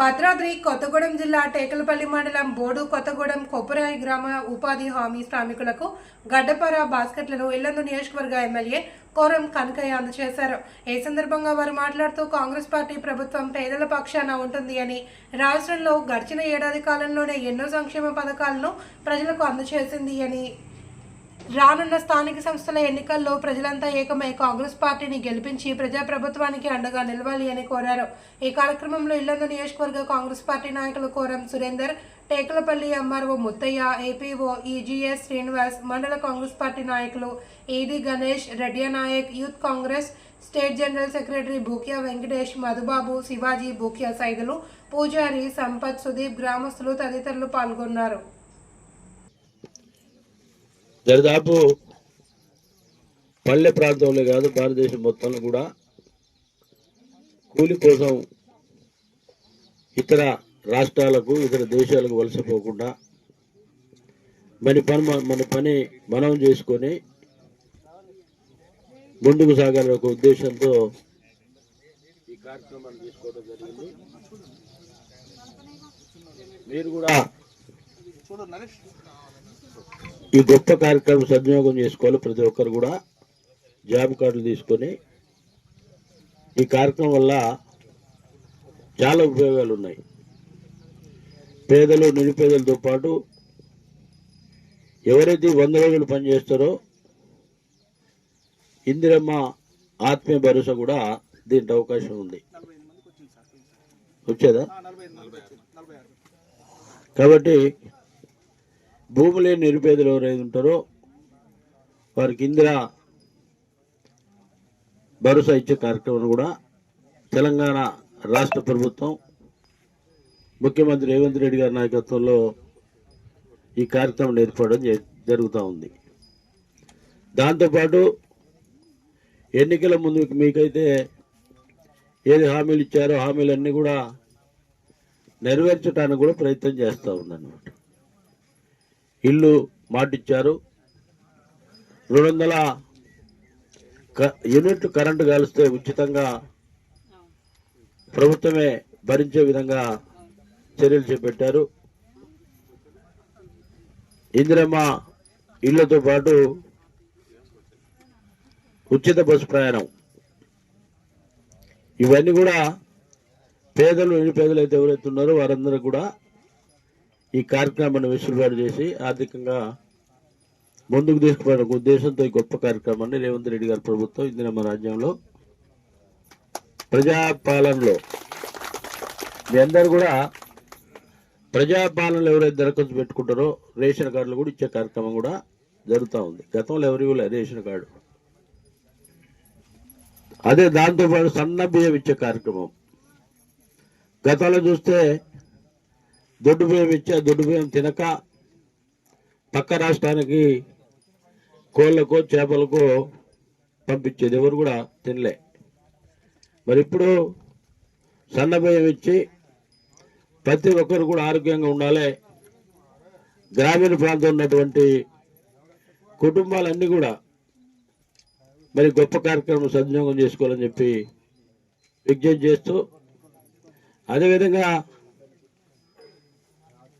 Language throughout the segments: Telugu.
భద్రాద్రి కొత్తగూడెం జిల్లా టేకలపల్లి మండలం బోడు కొత్తగూడెం కొప్పురాయి గ్రామ ఉపాధి హామీ శ్రామికులకు గడ్డపార బాస్కెట్లను ఇల్లందు నియోజకవర్గ ఎమ్మెల్యే కోరం కనకయ్య అందజేశారు. ఈ సందర్భంగా వారు మాట్లాడుతూ కాంగ్రెస్ పార్టీ ప్రభుత్వం పేదల పక్షాన ఉంటుంది అని రాష్ట్రంలో గడిచిన ఏడాది కాలంలోనే ఎన్నో సంక్షేమ పథకాలను ప్రజలకు అందజేసింది అని రానున్న స్థానిక సంస్థల ఎన్నికల్లో ప్రజలంతా ఏకమై కాంగ్రెస్ పార్టీని గెలిపించి ప్రజాప్రభుత్వానికి అండగా నిలవాలి అని కోరారు. ఈ కార్యక్రమంలో ఇల్లందు నియోజకవర్గ కాంగ్రెస్ పార్టీ నాయకులు Koram Surender Tekulapalli MRO Muthaiah APO EGS Srinivas మండల కాంగ్రెస్ పార్టీ నాయకులు ఏది Ganesh Reddya Naik youth Congress state general secretary Bhukya Venkatesh Madhubabu Shivaji Bhukya Saidulu Pujari Sampath Sudeep గ్రామస్తులు తదితరులు పాల్గొన్నారు. దరిదాపు పల్లె ప్రాంతంలో కాదు భారతదేశం మొత్తంలో కూడా కూలి కోసం ఇతర రాష్ట్రాలకు ఇతర దేశాలకు వలసపోకుండా మన పని మన పని మనం చేసుకొని ముందుకు సాగాలనే ఒక ఉద్దేశంతో ఈ కార్యక్రమాన్ని తీసుకోవడం జరిగింది. మీరు కూడా ఈ గొప్ప కార్యక్రమం సద్వినియోగం చేసుకోవాలి. ప్రతి ఒక్కరు కూడా జాబ్ కార్డులు తీసుకొని ఈ కార్యక్రమం వల్ల చాలా ఉపయోగాలు ఉన్నాయి. పేదలు నిరుపేదలతో పాటు ఎవరైతే వంద రోజులు పనిచేస్తారో ఇందిరమ్మ ఆత్మీయ భరోసా కూడా దీంట్లో అవకాశం ఉంది. వచ్చేదా? కాబట్టి భూమి లేని నిరుపేదలు ఎవరైతే ఉంటారో వారికి ఇందిరా భరోసా ఇచ్చే కార్యక్రమం కూడా తెలంగాణ రాష్ట్ర ప్రభుత్వం ముఖ్యమంత్రి రేవంత్ రెడ్డి గారి నాయకత్వంలో ఈ కార్యక్రమం ఏర్పడడం జ- జరుగుతూ ఉంది. దాంతోపాటు ఎన్నికల ముందు మీకైతే ఏది హామీలు ఇచ్చారో హామీలన్నీ కూడా నెరవేర్చడానికి కూడా ప్రయత్నం చేస్తూ ఉందన్నమాట. ఇల్లు మాటిచ్చారు. రెండు వందల క- యూనిట్ కరెంటు కాలిస్తే ఉచితంగా ప్రభుత్వమే భరించే విధంగా చర్యలు చేపట్టారు. ఇందిరమ్మ ఇళ్ళతో పాటు ఉచిత బస్సు ప్రయాణం. ఇవన్నీ కూడా పేదలు నిరుపేదలు అయితే ఎవరైతే ఉన్నారో వారందరూ కూడా ఈ కార్యక్రమాన్ని వెసులుబాటు చేసి ఆర్థికంగా ముందుకు తీసుకుపోయిన ఒక ఉద్దేశంతో ఈ గొప్ప కార్యక్రమాన్ని రేవంత్ రెడ్డి గారి ప్రభుత్వం ఇందిరమ్మ రాజ్యంలో ప్రజాపాలనలో మీ అందరు కూడా ప్రజాపాలనలో ఎవరైతే దరఖాస్తు పెట్టుకుంటారో రేషన్ కార్డులు కూడా ఇచ్చే కార్యక్రమం కూడా జరుగుతూ ఉంది. గతంలో ఎవరు ఇవ్వలేదు రేషన్ కార్డు. అదే దాంతోపాటు సన్న బియ్యం ఇచ్చే కార్యక్రమం. గతంలో చూస్తే దొడ్డు బియ్యం ఇచ్చా దొడ్డు బియ్యం తినక పక్క రాష్ట్రానికి కోళ్ళకు చేపలకు పంపించేది. ఎవరు కూడా తినలే. మరి ఇప్పుడు సన్న బియ్యం ఇచ్చి ప్రతి ఒక్కరు కూడా ఆరోగ్యంగా ఉండాలి. గ్రామీణ ప్రాంతం ఉన్నటువంటి కుటుంబాలన్నీ కూడా మరి గొప్ప కార్యక్రమం సద్వినియోగం చేసుకోవాలని చెప్పి విజ్ఞప్తి చేస్తూ అదేవిధంగా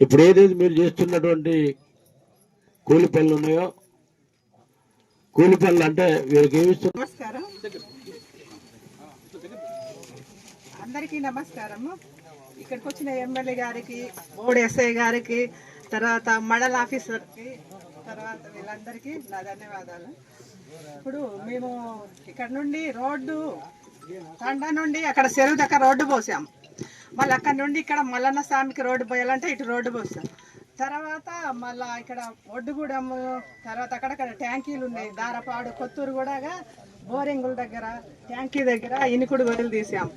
ఇప్పుడు ఏదైతే మీరు చేస్తున్నటువంటి కూలి పనులు ఉన్నాయో? కూలి పనులు అంటే వీరికి ఏమి ఇస్తున్నారు? నమస్కారం. అందరికీ నమస్కారము. ఇక్కడికి వచ్చిన ఎమ్మెల్యే గారికి బోర్డు ఎస్ఐ గారికి తర్వాత మండల ఆఫీసర్కి తర్వాత వీళ్ళందరికీ నా ధన్యవాదాలు. ఇప్పుడు మేము ఇక్కడ నుండి రోడ్డు తండ నుండి అక్కడ చెరువు దగ్గర రోడ్డు పోసాం మళ్ళీ అక్కడ నుండి ఇక్కడ మల్లన్న స్వామికి రోడ్డు పోయాలంటే ఇటు రోడ్డు పోస్తాం. తర్వాత మళ్ళా ఇక్కడ ఒడ్డుగూడెం తర్వాత అక్కడక్కడ ట్యాంకీలు ఉన్నాయి. దారపాడు కొత్తూరు కూడా బోరింగుల దగ్గర ట్యాంకీ దగ్గర ఇనుకుడు గొర్రెలు తీసాం.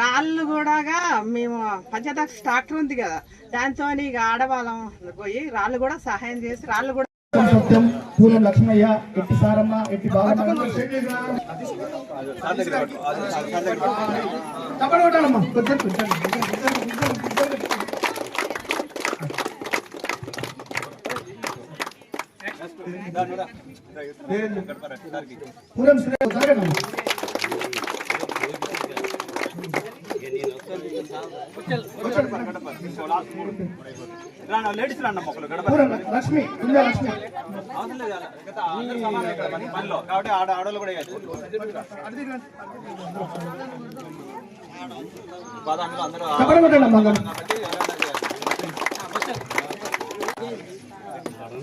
రాళ్ళు కూడా మేము పంచదాక్ష ట్రాక్టర్ ఉంది కదా దాంతో ఇక ఆడవాళ్ళం పోయి రాళ్ళు కూడా సహాయం చేసి రాళ్ళు కూడా సత్యం పూలం లక్ష్మయ్య ఎట్టి సారమ్మ ఎట్టి బాలమ్మ తప్పని కొట్టాలమ్మా. కొంచెం కొంచెం పూలం శ్రీ లేడీస్ లక్ష్మి లక్ష్మి అవసరం లేదు పనిలో కాబట్టి ఆడ ఆడవాళ్ళు కూడా అందరూ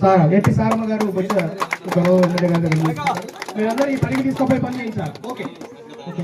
సార్ ఎట్టి సారమ్మ గారు మీరందరూ ఈ పనికి తీసుకుపోయి పని చేయించాలి. Okay. Okay.